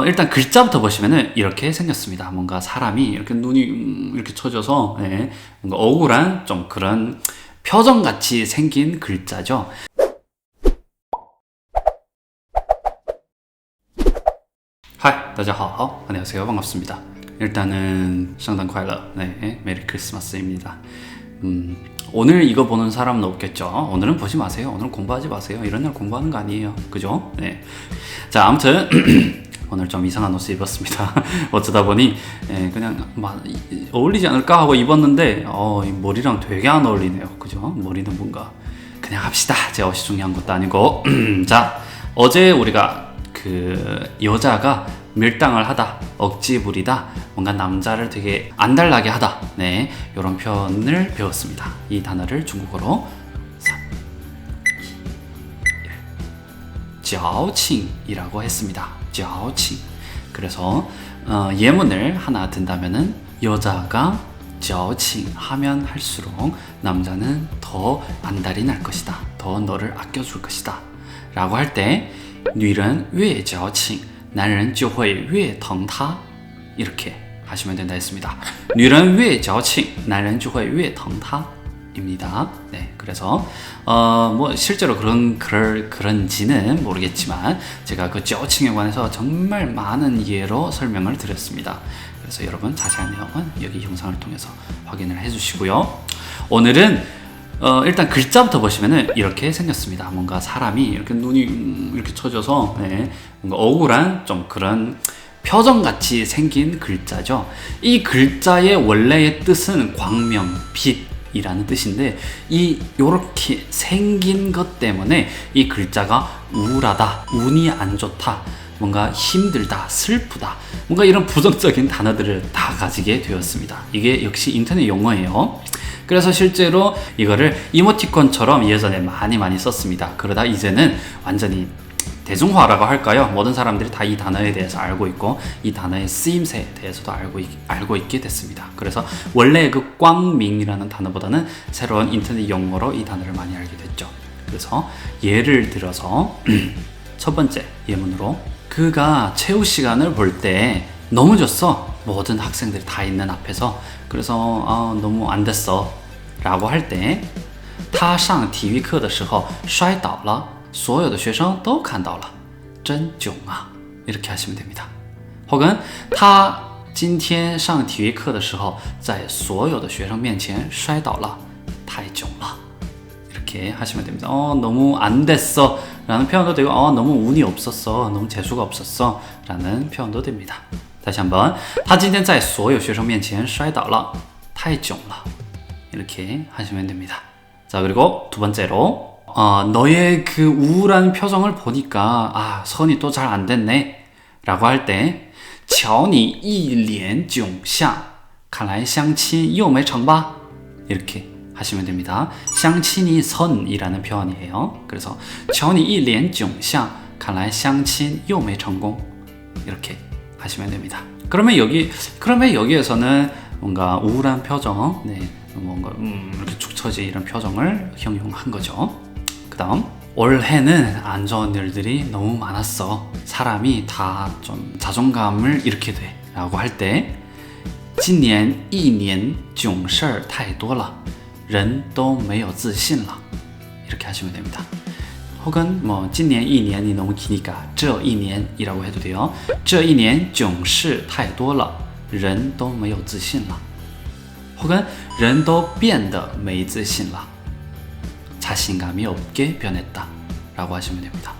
어, 일단 글자부터 보시면은 이렇게 생겼습니다. 뭔가 사람이 이렇게 눈이 음, 이렇게 쳐져서 예, 뭔가 억울한 좀 그런 표정 같이 생긴 글자죠. 하이, 다자하 안녕하세요. 반갑습니다. 일단은 상당 콰일러. 네, 메리 크리스마스입니다. 음, 오늘 이거 보는 사람은 없겠죠. 오늘은 보지 마세요. 오늘은 공부하지 마세요. 이런 날 공부하는 거 아니에요. 그죠? 네. 자, 아무튼 오늘 좀 이상한 옷을 입었습니다. 어쩌다 보니 예, 그냥 막 이- 어울리지 않을까 하고 입었는데 어, 이 머리랑 되게 안 어울리네요. 그죠? 머리는 뭔가 그냥 합시다. 제 옷이 중요한 것도 아니고 자 어제 우리가 그 여자가 밀당을 하다, 억지 부리다, 뭔가 남자를 되게 안달나게 하다, 네 이런 표현을 배웠습니다. 이 단어를 중국어로 矫情이라고 했습니다. 矫情. 그래서 어, 예문을 하나 든다면은 여자가 矫情 하면 할수록 남자는 더 안달이 날 것이다. 더 너를 아껴줄 것이다. 라고 할 때, 女人越矫情,男人就会越疼她. 이렇게 하시면 된다 했습니다. 女人越矫情,男人就会越疼她. 입니다. 네, 그래서 어 뭐 실제로 그런 그럴 그런지는 모르겠지만 제가 그 저칭에 관해서 정말 많은 예로 설명을 드렸습니다. 그래서 여러분 자세한 내용은 여기 영상을 통해서 확인을 해주시고요. 오늘은 어 일단 글자부터 보시면은 이렇게 생겼습니다. 뭔가 사람이 이렇게 눈이 음, 이렇게 쳐져서 네, 뭔가 억울한 좀 그런 표정 같이 생긴 글자죠. 이 글자의 원래의 뜻은 광명, 빛, 이라는 뜻인데 이 요렇게 생긴 것 때문에 이 글자가 우울하다, 운이 안 좋다, 뭔가 힘들다, 슬프다, 뭔가 이런 부정적인 단어들을 다 가지게 되었습니다. 이게 역시 인터넷 용어예요. 그래서 실제로 이거를 이모티콘처럼 예전에 많이 많이 썼습니다. 그러다 이제는 완전히 대중화라고 할까요? 모든 사람들이 다 이 단어에 대해서 알고 있고 이 단어의 쓰임새에 대해서도 알고, 있, 알고 있게 됐습니다. 그래서 원래 그 꽝밍이라는 단어보다는 새로운 인터넷 용어로 이 단어를 많이 알게 됐죠. 그래서 예를 들어서 첫 번째 예문으로 그가 체육 시간을 볼 때 너무 졌어. 모든 학생들이 다 있는 앞에서 그래서 아, 너무 안 됐어. 라고 할 때, 他上体育课的时候摔倒了， 所有的学生都看到了，真囧啊！ 이렇게 하시면 됩니다. 혹은 他今天上体育课的时候，在所有的学生面前摔倒了，太囧了。 이렇게 하시면 됩니다. 어, 너무 안 됐어. 라는 표현도 되고, 어, 너무 운이 없었어. 너무 재수가 없었어. 라는 표현도 됩니다. 다시 한번. 他今天在所有学生面前摔倒了,太囧了. 이렇게 하시면 됩니다. 자, 그리고 두 번째로, 어, 너의 그 우울한 표정을 보니까, 아, 선이 또 잘 안 됐네. 라고 할 때, 瞧你一脸窘相,看来相亲又没成吧? 이렇게 하시면 됩니다. 相亲이 선이라는 표현이에요. 그래서 瞧你一脸窘相,看来相亲又没成功. 이렇게 하시면 됩니다. 그러면 여기 그러면 여기에서는 뭔가 우울한 표정, 네, 뭔가 음, 이렇게 축 처진 이런 표정을 형용한 거죠. 그다음 올해는 안 좋은 일들이 너무 많았어. 사람이 다 좀 자존감을 잃게 돼라고 할 때, 今年一年囧事儿太多了，人都没有自信了. 이렇게 하시면 됩니다. 혹은 뭐 今年一年이 너무 기니까 这一年이라고 해도 돼요. 这一年囧事太多了，人都没有自信了。 혹은 人都变得没自信了. 자신감이 없게 변했다. 라고 하시면 됩니다.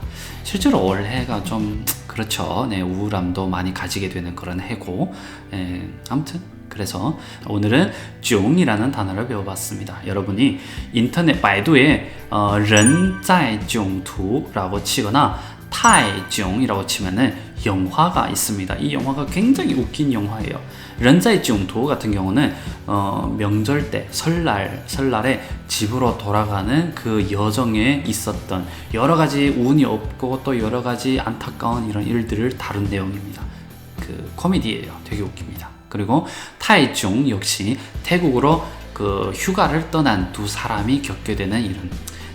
실제로 올해가 좀 그렇죠. 네, 우울함도 많이 가지게 되는 그런 해고. 예, 아무튼 그래서 오늘은 쭝이라는 단어를 배워봤습니다. 여러분이 인터넷 바이두에 어, 人在囧途라고 치거나 太囧이라고 치면은 영화가 있습니다. 이 영화가 굉장히 웃긴 영화예요. 런자이 찌용토 같은 경우는 어, 명절 때 설날 설날에 집으로 돌아가는 그 여정에 있었던 여러 가지 운이 없고 또 여러 가지 안타까운 이런 일들을 다룬 내용입니다. 그 코미디예요. 되게 웃깁니다. 그리고 타이중 역시 태국으로 그 휴가를 떠난 두 사람이 겪게 되는 이런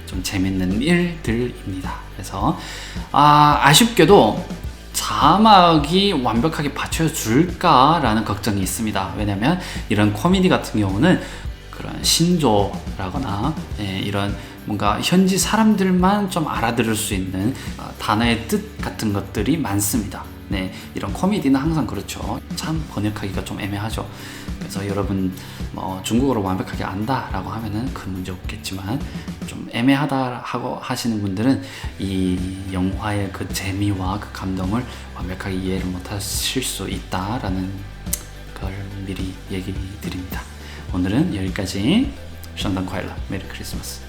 좀 재밌는 일들입니다. 그래서 아, 아쉽게도 자막이 완벽하게 받쳐줄까라는 걱정이 있습니다. 왜냐면 이런 코미디 같은 경우는 그런 신조라거나 예, 이런 뭔가 현지 사람들만 좀 알아들을 수 있는 어, 단어의 뜻 같은 것들이 많습니다. 네, 이런 코미디는 항상 그렇죠. 참 번역하기가 좀 애매하죠. 그래서 여러분 뭐 중국어를 완벽하게 안다라고 하면은 큰 문제 없겠지만 좀 애매하다 하고 하시는 분들은 이 영화의 그 재미와 그 감동을 완벽하게 이해를 못하실 수 있다라는 걸 미리 얘기 드립니다. 오늘은 여기까지. 圣诞快乐，메리 크리스마스.